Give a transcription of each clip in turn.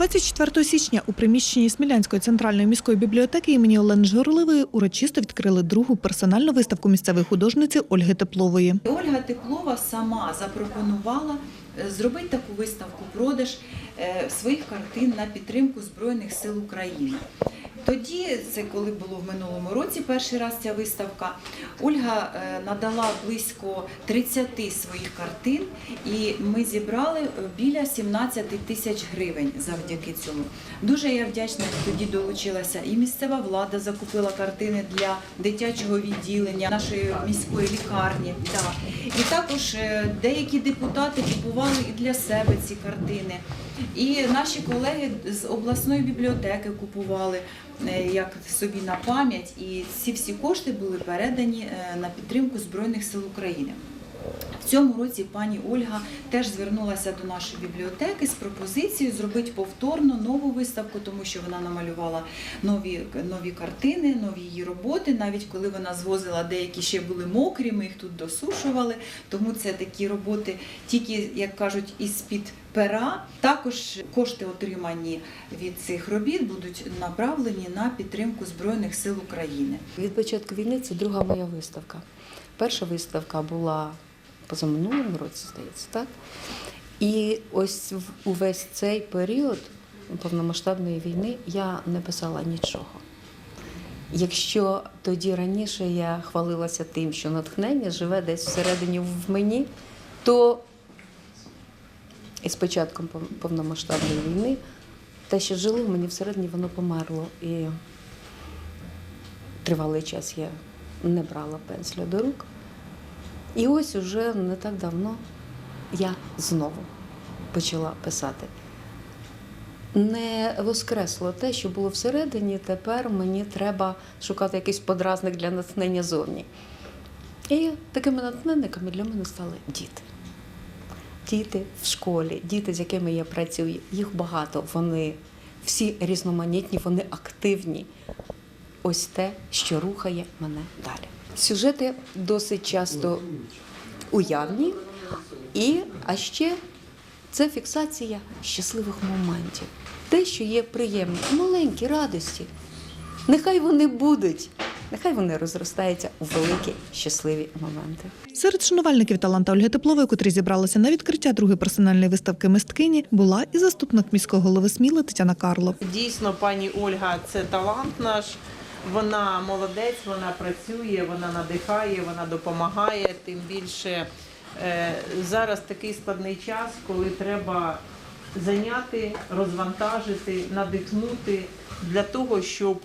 24 січня у приміщенні Смілянської центральної міської бібліотеки імені Олени Журливої урочисто відкрили другу персональну виставку місцевої художниці Ольги Теплової. Ольга Теплова сама запропонувала е, зробити таку виставку продаж е, своїх картин на підтримку Збройних сил України. Тоді, це коли було в минулому році перший раз ця виставка, Ольга е, надала близько 30 своїх картин, і ми зібрали е, біля 17 тисяч гривень завдяки цьому. Дуже я вдячна, тоді долучилася і місцева влада закупила картини для дитячого відділення нашої міської лікарні. І також е, деякі депутати купували і для себе ці картини. І наші колеги з обласної бібліотеки купували е, як собі на пам'ять, і ці всі кошти були передані е, на підтримку Збройних сил України. В цьому році пані Ольга теж звернулася до нашої бібліотеки з пропозицією зробити повторно нову виставку, тому що вона намалювала нові, нові картини, нові її роботи. Навіть коли вона звозила деякі ще були мокрі, ми їх тут досушували. Тому це такі роботи, тільки як кажуть, із-під пера. Також кошти, отримані від цих робіт, будуть направлені на підтримку Збройних сил України. Від початку війни це друга моя виставка. Перша виставка була позаминулому році, здається, так? І ось увесь цей період повномасштабної війни я не писала нічого. Якщо тоді раніше я хвалилася тим, що натхнення живе десь всередині в мені, то із початком повномасштабної війни те, що жило в мені всередині, воно померло. І тривалий час я не брала пенсля до рук. І ось уже не так давно я знову почала писати. Не воскресло те, що було всередині, тепер мені треба шукати якийсь подразник для натхнення зовні. І такими натхненниками для мене стали діти. Діти в школі, діти, з якими я працюю, їх багато, вони всі різноманітні, вони активні. Ось те, що рухає мене далі. Сюжети досить часто уявні, і, а ще це фіксація щасливих моментів. Те, що є приємні, маленькі радості. Нехай вони будуть, нехай вони розростаються у великі щасливі моменти. Серед шанувальників таланта Ольги Теплової, котрі зібралися на відкриття другої персональної виставки мисткині, була і заступник міського голови Сміли Тетяна Карло. Дійсно, пані Ольга це талант наш. Вона молодець, вона працює, вона надихає, вона допомагає. Тим більше е, зараз такий складний час, коли треба зайняти, розвантажити, надихнути для того, щоб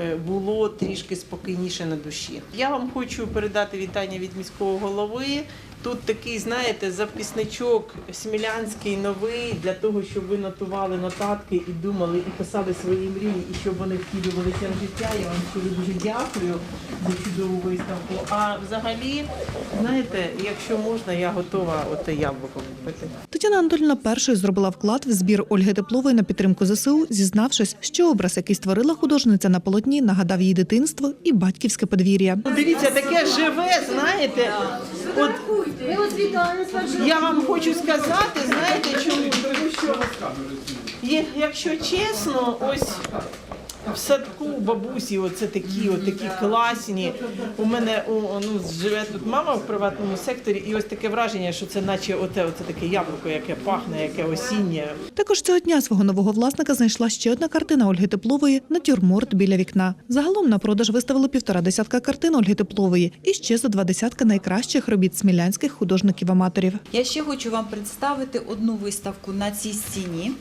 е, було трішки спокійніше на душі. Я вам хочу передати вітання від міського голови. Тут такий, знаєте, записничок смілянський новий для того, щоб ви нотували нотатки і думали, і писали свої мрії, і щоб вони втілювалися в життя. Я вам щиро дуже дякую за чудову виставку. А взагалі, знаєте, якщо можна, я готова оте яблуко купити. Тетяна Анатольовна першою зробила вклад в збір Ольги Теплової на підтримку ЗСУ, зізнавшись, що образ, який створила художниця на полотні, нагадав її дитинство і батьківське подвір'я. Дивіться, таке живе, знаєте. От я вам хочу сказати, знаєте чому? Тому що якщо чесно, ось в садку у бабусі, оце такі, от такі класні. У мене о, ну, живе тут мама в приватному секторі, і ось таке враження, що це наче оте, оце таке яблуко, яке пахне, яке осіннє. Також цього дня свого нового власника знайшла ще одна картина Ольги Теплової «Натюрморт біля вікна. Загалом на продаж виставили півтора десятка картин Ольги Теплової і ще за два десятка найкращих робіт смілянських художників-аматорів. Я ще хочу вам представити одну виставку на цій стіні,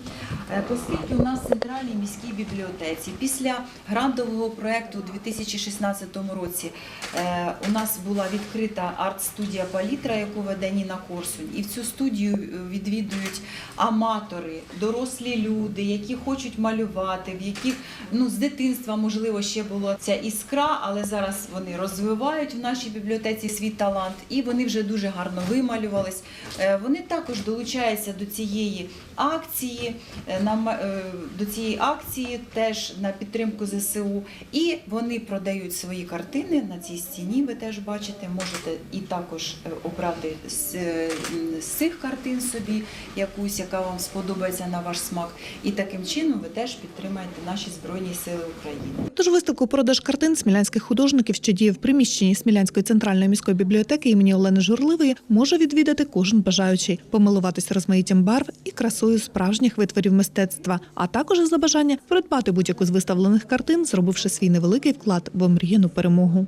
оскільки у нас в центральній міській бібліотеці після грантового проєкту у 2016 році е, у нас була відкрита арт-студія Палітра, яку веде Ніна Корсунь. І в цю студію е, відвідують аматори, дорослі люди, які хочуть малювати, в яких ну, з дитинства, можливо, ще була ця іскра, але зараз вони розвивають в нашій бібліотеці свій талант, і вони вже дуже гарно вималювались. Е, Вони також долучаються до цієї акції. Е, е, до цієї акції теж на підтримку ЗСУ. І вони продають свої картини на цій стіні. Ви теж бачите, можете і також е, обрати з, е, з цих картин собі якусь, яка вам сподобається на ваш смак. І таким чином ви теж підтримаєте наші Збройні Сили України. Тож виставку продаж картин смілянських художників, що діє в приміщенні Смілянської центральної міської бібліотеки імені Олени Журливої, може відвідати кожен бажаючий, помилуватися розмаїттям барв і красою справжніх витворів мистецтва, а також за бажання придбати будь-яку з виставлених картин, зробивши свій невеликий вклад в омріяну перемогу.